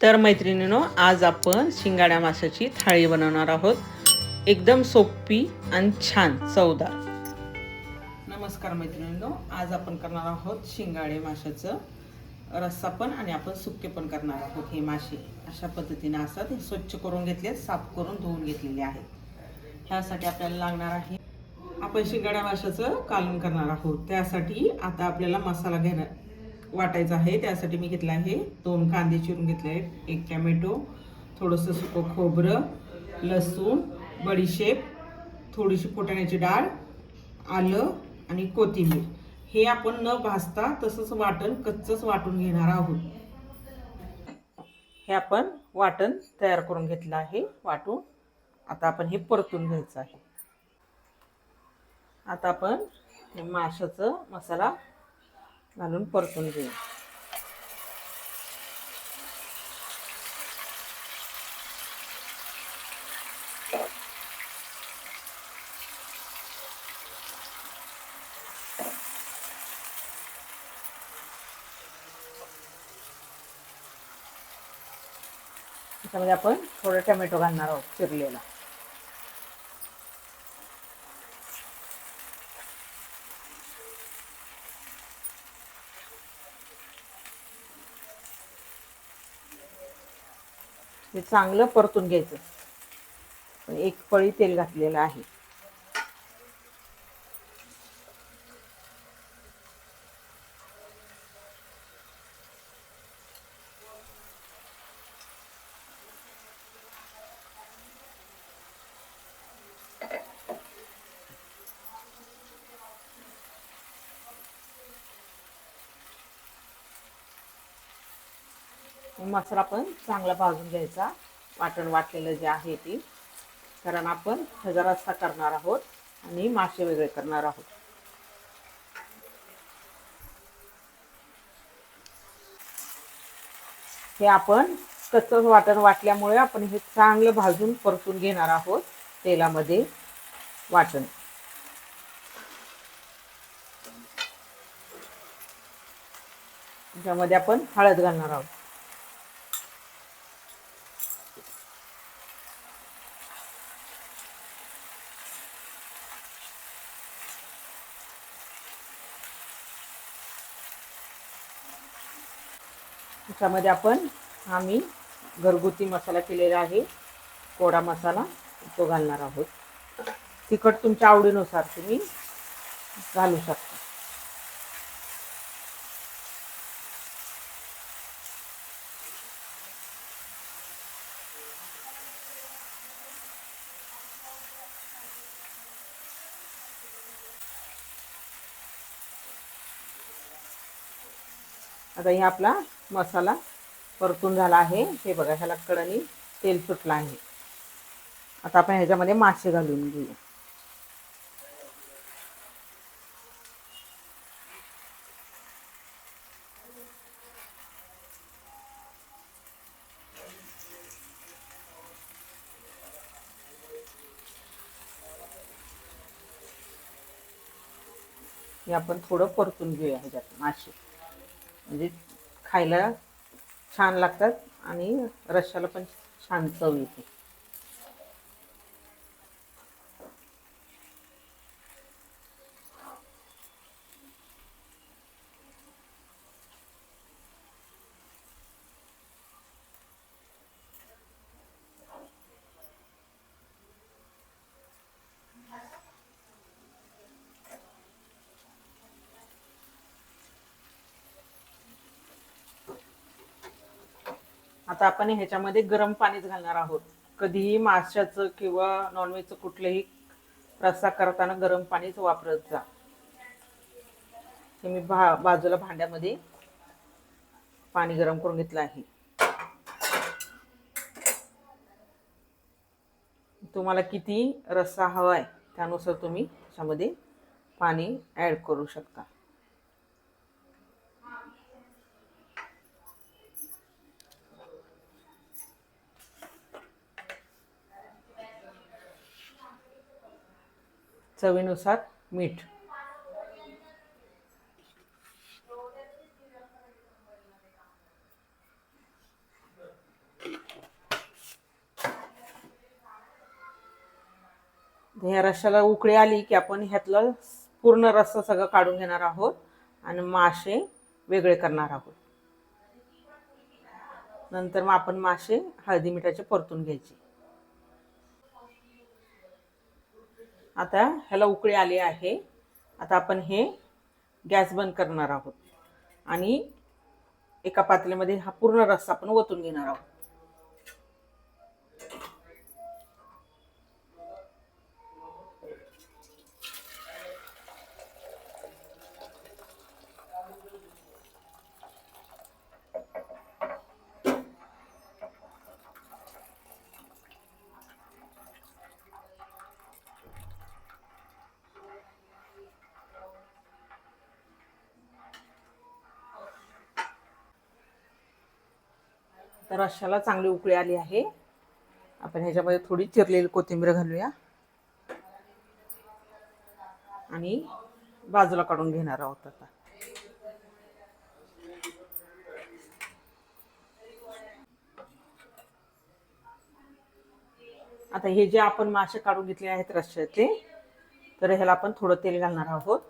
तर मैत्रिणीनो आज आपण शिंगाड्या माशाची थाळी बनवणार आहोत. एकदम सोपी आणि छान चवदार. नमस्कार मैत्रिणीनो आज आपण करणार आहोत शिंगाडे माशाचं रस्सा पण आणि आपण सुके पण करणार आहोत हे मासे. अशा पद्धतीने असतात हे स्वच्छ करून घेतले साफ करून धुवून घेतलेले आहेत. ह्यासाठी आपल्याला लागणार आहे आपण शिंगाड्या माशाचं कालून करणार आहोत. त्यासाठी आता आपल्याला मसाला घेणार वाटायचं आहे. त्यासाठी मी घेतला आहे दोन कांदे चिरून घेतले आहेत. एक टॅमॅटो थोडंसं सुकं खोबरं लसूण बडीशेप थोडीशी फुटाण्याची डाळ आलं आणि कोथिंबीर. हे आपण न भाजता तसंच वाटण कच्चंच वाटून घेणार आहोत. हे आपण वाटण तयार करून घेतलं आहे. वाटून आता आपण हे परतून घ्यायचं आहे. आता आपण हे माशाचं मसाला घालून परतून घेऊ त्याच्यामध्ये आपण थोडं टमॅटो घालणार आहोत चिरलेला हे चांगलं परतून घ्यायचं. पण एक पळी तेल घातलेलं आहे. मसाला पण चांगला भाजून घ्यायचा. वाटण वाटलेलं जे आहे ते. कारण आपण ह्याचा रस्सा करणार आहोत आणि मासे वेगळे करणार आहोत. हे आपण कच्चं वाटण वाटल्यामुळे आपण हे चांगलं भाजून परतून घेणार आहोत तेलामध्ये वाटण. त्याच्यामध्ये आपण हळद घालणार आहोत. त्याच्यामध्ये आपण आम्ही घरगुती मसाला केलेला आहे. कोडा मसाला तो घालणार आहोत. तिखट तुमच्या आवडीनुसार तुम्ही घालू शकता. आता हे आपला मसाला परतून झाला आहे. हे बघा ह्याला कडणी तेल सुटलं आहे. आता आपण ह्याच्यामध्ये मासे घालून घेऊ. हे आपण थोडं परतून घेऊया ह्याच्यात मासे. म्हणजे खायला छान लागतात आणि रश्शाला पण छान चव येते. आता आपण ह्याच्यामध्ये गरम पाणीच घालणार आहोत. कधीही माशाचं किंवा नॉनव्हेजचं कुठलंही रस्सा करताना गरम पाणीच वापरत जा. हे मी भा बाजूला भांड्यामध्ये पाणी गरम करून घेतलं आहे. तुम्हाला किती रस्सा हवा आहे त्यानुसार तुम्ही त्याच्यामध्ये पाणी ॲड करू शकता. चवीनुसार मीठ. ह्या रशाला उकळी आली की आपण ह्यातलं पूर्ण रस्सा सगळं काढून घेणार आहोत आणि मासे वेगळे करणार आहोत. नंतर मग आपण मासे हळदी मिठाचे परतून घ्यायचे. आता ह्याला उकळी आली आहे. आता आपण हे गॅस बंद करणार आहोत. आणि एका पातेल्यामध्ये हा पूर्ण रस्सा आपण ओतून घेणार आहोत. तर रश्श्याला चांगली उकळी आली आहे. आपण ह्याच्यामध्ये थोडी चिरलेली कोथिंबीर घालूया. आणि बाजूला काढून घेणार आहोत आता. आता हे जे आपण मासे काढून घेतले आहेत रश्श्याचे तर ह्याला आपण थोडं तेल घालणार आहोत.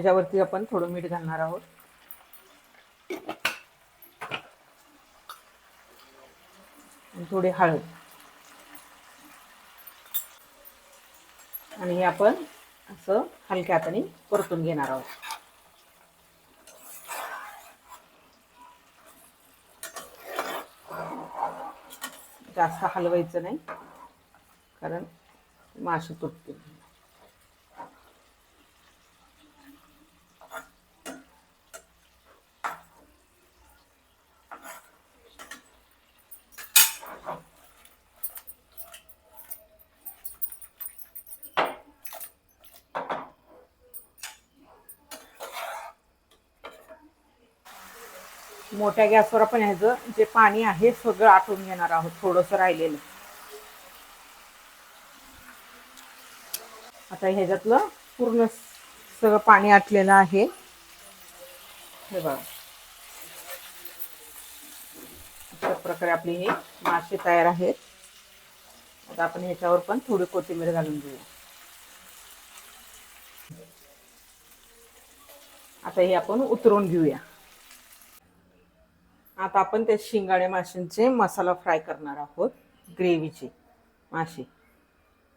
ह्याच्यावरती आपण थोडं मीठ घालणार आहोत. आणि थोडी हळद. आणि हे आपण असं हलक्या हाताने परतून घेणार आहोत. जास्त हलवायचं नाही कारण मासे तुटतील. मोठ्या गॅसवर आपण ह्याचं जे पाणी आहे सगळं आटून घेणार आहोत थोडंसं राहिलेलं. आता ह्याच्यातलं पूर्ण सगळं पाणी आटलेलं आहे. हे बघा. अशा प्रकारे आपले हे मासे तयार आहेत. आता आपण ह्याच्यावर पण थोडी कोथिंबीर घालून घेऊया. आता हे आपण उतरवून घेऊया. आता आपण त्या शिंगाडे माशांचे मसाला फ्राय करणार आहोत ग्रेव्हीचे मासे.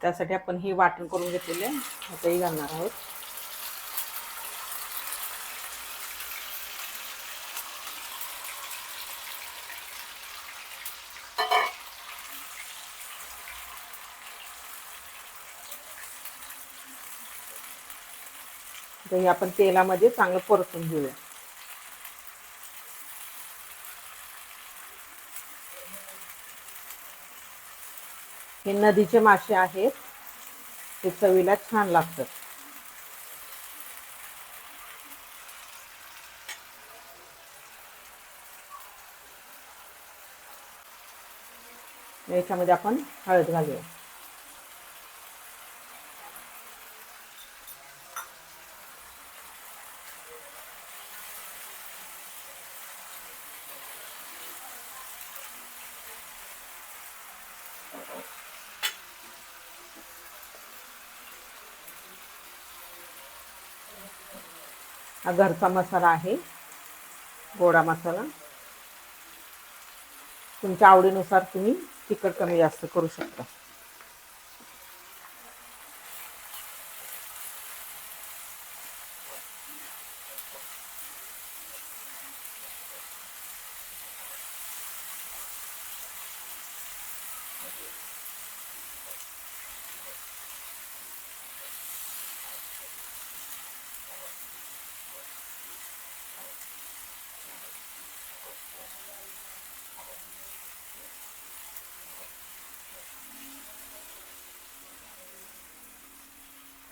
त्यासाठी आपण हे वाटण करून घेतलेले आताही घालणार आहोत. आपण तेलामध्ये चांगलं परतून घेऊया. हे नदीचे मासे आहेत. ते चवीला छान लागतात. याच्यामध्ये आपण हळद घालूया. हा घरचा मसाला आहे. गोडा मसाला. तुमच्या आवडीनुसार तुम्ही तिखट कमी जास्त करू शकता.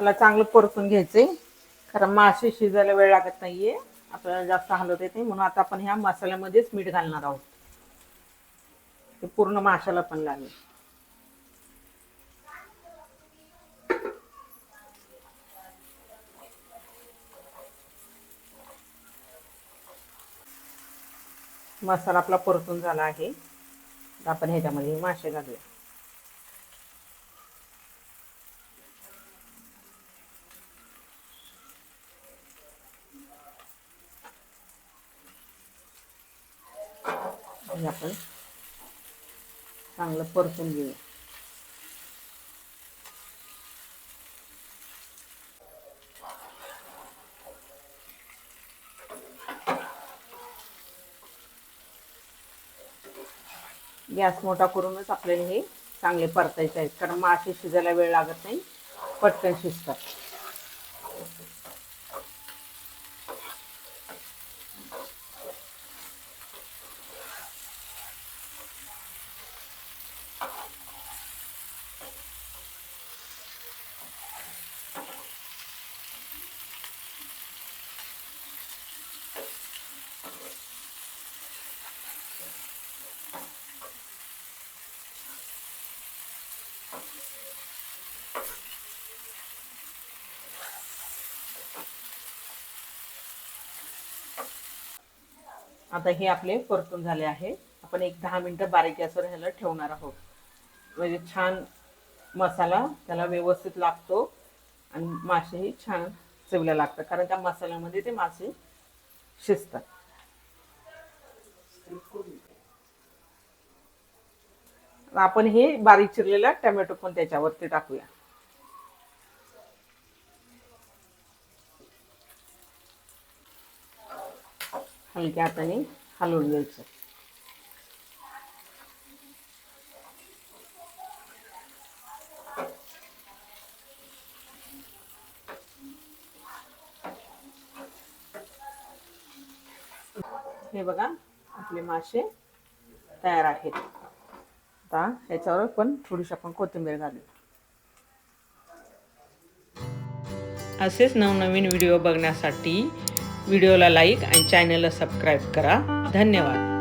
त्याला चांगलं परतून घ्यायचंय. कारण मासे शिजायला वेळ लागत नाहीये. आपल्याला जास्त हलवता येते म्हणून आता आपण ह्या मसाल्यामध्येच मीठ घालणार आहोत. ते पूर्ण माशाला पण लागेल. मसाला आपला परतून झाला आहे. आपण ह्याच्यामध्ये मासे घालूया. परतून घेऊ गॅस मोठा करूनच आपल्याला हे चांगले परतायचे आहेत. कारण मासे शिजायला वेळ लागत नाही. पटकन शिजतात. आता हे आपले परतून झाले आहे. आपण एक दहा मिनटं बारीक गॅसवर ह्याला ठेवणार आहोत. म्हणजे छान मसाला त्याला व्यवस्थित लागतो आणि मासेही छान चवीला लागतात. कारण त्या मसाल्यामध्ये ते मासे शिजतात. आपण हे बारीक चिरलेला टोमॅटो पण त्याच्यावरती टाकूया. हलक्या हाताने हलवून घ्यायचं. हे बघा आपले मासे तयार आहेत. आता ह्याच्यावर पण थोडीशी आपण कोथिंबीर घालू असेच नवनवीन व्हिडिओ बघण्यासाठी व्हिडिओला लाईक आणि चॅनलला सबस्क्राईब करा. धन्यवाद.